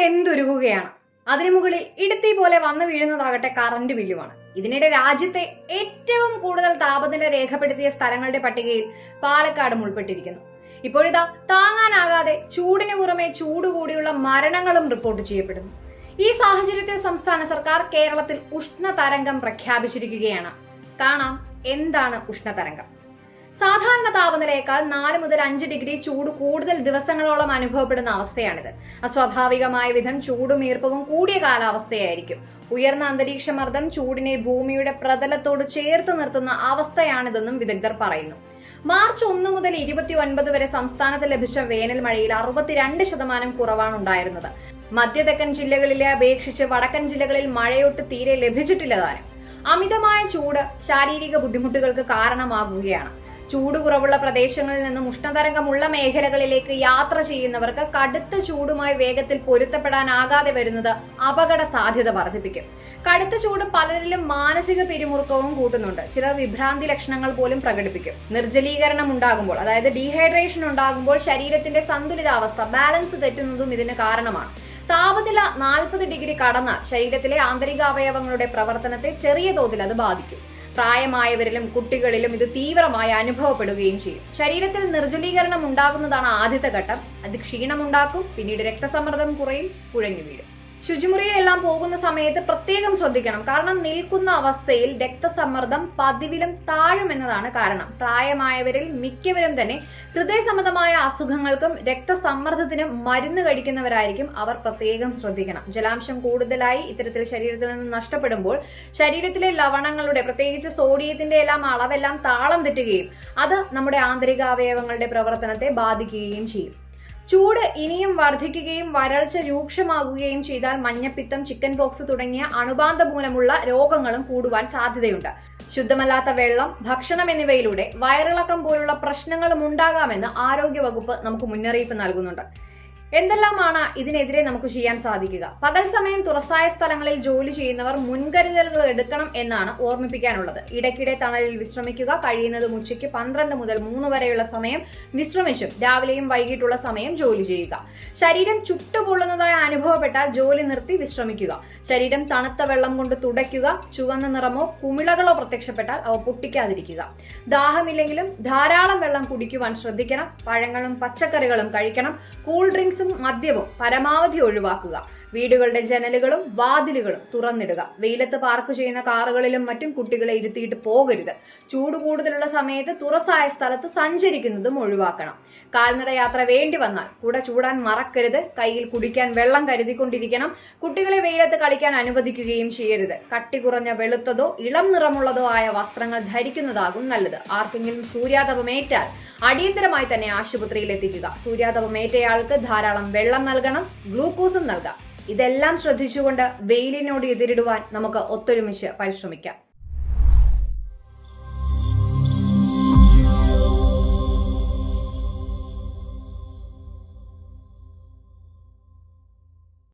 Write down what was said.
വെന്തുരുകുകയാണ് അതിനു മുകളിൽ ഇടുത്തി പോലെ വന്നു വീഴുന്നതാകട്ടെ കറന്റ് ബില്ലുമാണ്. ഇതിനിടെ രാജ്യത്തെ ഏറ്റവും കൂടുതൽ താപനില രേഖപ്പെടുത്തിയ സ്ഥലങ്ങളുടെ പട്ടികയിൽ പാലക്കാടും ഉൾപ്പെട്ടിരിക്കുന്നു. ഇപ്പോഴിതാ താങ്ങാനാകാതെ ചൂടിന് പുറമെ ചൂട് കൂടിയുള്ള മരണങ്ങളും റിപ്പോർട്ട് ചെയ്യപ്പെടുന്നു. ഈ സാഹചര്യത്തിൽ സംസ്ഥാന സർക്കാർ കേരളത്തിൽ ഉഷ്ണതരംഗം പ്രഖ്യാപിച്ചിരിക്കുകയാണ്. കാണാം എന്താണ് ഉഷ്ണതരംഗം സാധാരണ താപനിലയേക്കാൾ നാല് മുതൽ അഞ്ച് ഡിഗ്രി ചൂട് കൂടുതൽ ദിവസങ്ങളോളം അനുഭവപ്പെടുന്ന അവസ്ഥയാണിത്. അസ്വാഭാവികമായ വിധം ചൂടും ഈർപ്പവും കൂടിയ കാലാവസ്ഥയായിരിക്കും. ഉയർന്ന അന്തരീക്ഷ മർദ്ദം ചൂടിനെ ഭൂമിയുടെ പ്രതലത്തോട് ചേർത്ത് നിർത്തുന്ന അവസ്ഥയാണിതെന്നും വിദഗ്ധർ പറയുന്നു. മാർച്ച് ഒന്ന് മുതൽ ഇരുപത്തി ഒൻപത് വരെ സംസ്ഥാനത്ത് ലഭിച്ച വേനൽ മഴയിൽ അറുപത്തിരണ്ട് ശതമാനം കുറവാണ് ഉണ്ടായിരുന്നത്. മധ്യതെക്കൻ ജില്ലകളിലെ അപേക്ഷിച്ച് വടക്കൻ ജില്ലകളിൽ മഴയൊട്ട് തീരെ ലഭിച്ചിട്ടില്ല താനും അമിതമായ ചൂട് ശാരീരിക ബുദ്ധിമുട്ടുകൾക്ക് കാരണമാകുകയാണ്. ചൂട് കുറവുള്ള പ്രദേശങ്ങളിൽ നിന്നും ഉഷ്ണതരംഗമുള്ള മേഖലകളിലേക്ക് യാത്ര ചെയ്യുന്നവർക്ക് കടുത്ത ചൂടുമായി വേഗത്തിൽ പൊരുത്തപ്പെടാനാകാതെ വരുന്നത് അപകട സാധ്യത വർദ്ധിപ്പിക്കും. കടുത്ത ചൂട് പലരിലും മാനസിക പിരിമുറുക്കവും കൂട്ടുന്നുണ്ട്. ചിലർ വിഭ്രാന്തി ലക്ഷണങ്ങൾ പോലും പ്രകടിപ്പിക്കും. നിർജലീകരണം ഉണ്ടാകുമ്പോൾ അതായത് ഡീഹൈഡ്രേഷൻ ഉണ്ടാകുമ്പോൾ ശരീരത്തിന്റെ സന്തുലിതാവസ്ഥ ബാലൻസ് തെറ്റുന്നതും ഇതിന് കാരണമാണ്. താപനില നാൽപ്പത് ഡിഗ്രി കടന്നാൽ ശരീരത്തിലെ ആന്തരിക അവയവങ്ങളുടെ പ്രവർത്തനത്തെ ചെറിയ തോതിൽ അത് ബാധിക്കും. പ്രായമായവരിലും കുട്ടികളിലും ഇത് തീവ്രമായി അനുഭവപ്പെടുകയും ചെയ്യും. ശരീരത്തിൽ നിർജലീകരണം ഉണ്ടാകുന്നതാണ് ആദ്യത്തെ ഘട്ടം. അത് ക്ഷീണമുണ്ടാക്കും പിന്നീട് രക്തസമ്മർദ്ദം കുറയും കുഴഞ്ഞു വീഴും. ശുചിമുറിയിലെല്ലാം പോകുന്ന സമയത്ത് പ്രത്യേകം ശ്രദ്ധിക്കണം. കാരണം നിൽക്കുന്ന അവസ്ഥയിൽ രക്തസമ്മർദ്ദം പതിവിലും താഴുമെന്നതാണ് കാരണം. പ്രായമായവരിൽ മിക്കവരും തന്നെ ഹൃദയ സംബന്ധമായ അസുഖങ്ങൾക്കും രക്തസമ്മർദ്ദത്തിനും മരുന്ന് കഴിക്കുന്നവരായിരിക്കും അവർ പ്രത്യേകം ശ്രദ്ധിക്കണം. ജലാംശം കൂടുതലായി ഇത്തരത്തിൽ ശരീരത്തിൽ നിന്ന് നഷ്ടപ്പെടുമ്പോൾ ശരീരത്തിലെ ലവണങ്ങളുടെ പ്രത്യേകിച്ച് സോഡിയത്തിന്റെ എല്ലാം അളവെല്ലാം താളം തെറ്റുകയും അത് നമ്മുടെ ആന്തരിക അവയവങ്ങളുടെ പ്രവർത്തനത്തെ ബാധിക്കുകയും ചെയ്യും. ചൂട് ഇനിയും വർദ്ധിക്കുകയും വരൾച്ച രൂക്ഷമാകുകയും ചെയ്താൽ മഞ്ഞപ്പിത്തം ചിക്കൻ പോക്സ് തുടങ്ങിയ അണുബാധ മൂലമുള്ള രോഗങ്ങളും കൂടുവാൻ സാധ്യതയുണ്ട്. ശുദ്ധമല്ലാത്ത വെള്ളം ഭക്ഷണം എന്നിവയിലൂടെ വയറിളക്കം പോലുള്ള പ്രശ്നങ്ങളും ഉണ്ടാകാമെന്ന് ആരോഗ്യവകുപ്പ് നമുക്ക് മുന്നറിയിപ്പ് നൽകുന്നുണ്ട്. എന്തെല്ലാമാണ് ഇതിനെതിരെ നമുക്ക് ചെയ്യാൻ സാധിക്കുക? പകൽ സമയം തുറസായ സ്ഥലങ്ങളിൽ ജോലി ചെയ്യുന്നവർ മുൻകരുതലുകൾ എടുക്കണം എന്നാണ് ഓർമ്മിപ്പിക്കാനുള്ളത്. ഇടയ്ക്കിടെ തണലിൽ വിശ്രമിക്കുക കഴിയുന്നതും ഉച്ചയ്ക്ക് പന്ത്രണ്ട് മുതൽ മൂന്ന് വരെയുള്ള സമയം വിശ്രമിച്ചും രാവിലെയും വൈകിട്ടുള്ള സമയം ജോലി ചെയ്യുക. ശരീരം ചുട്ടുപൊള്ളുന്നതായി അനുഭവപ്പെട്ടാൽ ജോലി നിർത്തി വിശ്രമിക്കുക. ശരീരം തണുത്ത വെള്ളം കൊണ്ട് തുടയ്ക്കുക ചുവന്ന നിറമോ കുമിളകളോ പ്രത്യക്ഷപ്പെട്ടാൽ അവ പൊട്ടിക്കാതിരിക്കുക. ദാഹമില്ലെങ്കിലും ധാരാളം വെള്ളം കുടിക്കുവാൻ ശ്രദ്ധിക്കണം. പഴങ്ങളും പച്ചക്കറികളും കഴിക്കണം. കൂൾ ഡ്രിങ്ക്സും മദ്യവും പരമാവധി ഒഴിവാക്കുക. വീടുകളുടെ ജനലുകളും വാതിലുകളും തുറന്നിടുക. വെയിലത്ത് പാർക്ക് ചെയ്യുന്ന കാറുകളിലും മറ്റും കുട്ടികളെ ഇരുത്തിയിട്ട് പോകരുത്. ചൂട് കൂടുതലുള്ള സമയത്ത് തുറസായ സ്ഥലത്ത് സഞ്ചരിക്കുന്നതും ഒഴിവാക്കണം. കാൽനട യാത്ര വേണ്ടി വന്നാൽ കൂട ചൂടാൻ മറക്കരുത്. കയ്യിൽ കുടിക്കാൻ വെള്ളം കരുതിക്കൊണ്ടിരിക്കണം. കുട്ടികളെ വെയിലത്ത് കളിക്കാൻ അനുവദിക്കുകയും ചെയ്യരുത്. കട്ടി കുറഞ്ഞ വെളുത്തതോ ഇളം നിറമുള്ളതോ ആയ വസ്ത്രങ്ങൾ ധരിക്കുന്നതാകും നല്ലത്. ആർക്കെങ്കിലും സൂര്യാതപമേറ്റാൽ അടിയന്തരമായി തന്നെ ആശുപത്രിയിൽ എത്തിക്കുക സൂര്യാതപമേറ്റയാൾക്ക് ധാരാളം വെള്ളം നൽകണം ഗ്ലൂക്കോസും നൽകാം. ഇതെല്ലാം ശ്രദ്ധിച്ചുകൊണ്ട് വെയിലിനോട് എതിരിടുവാൻ നമുക്ക് ഒത്തൊരുമിച്ച് പരിശ്രമിക്കാം.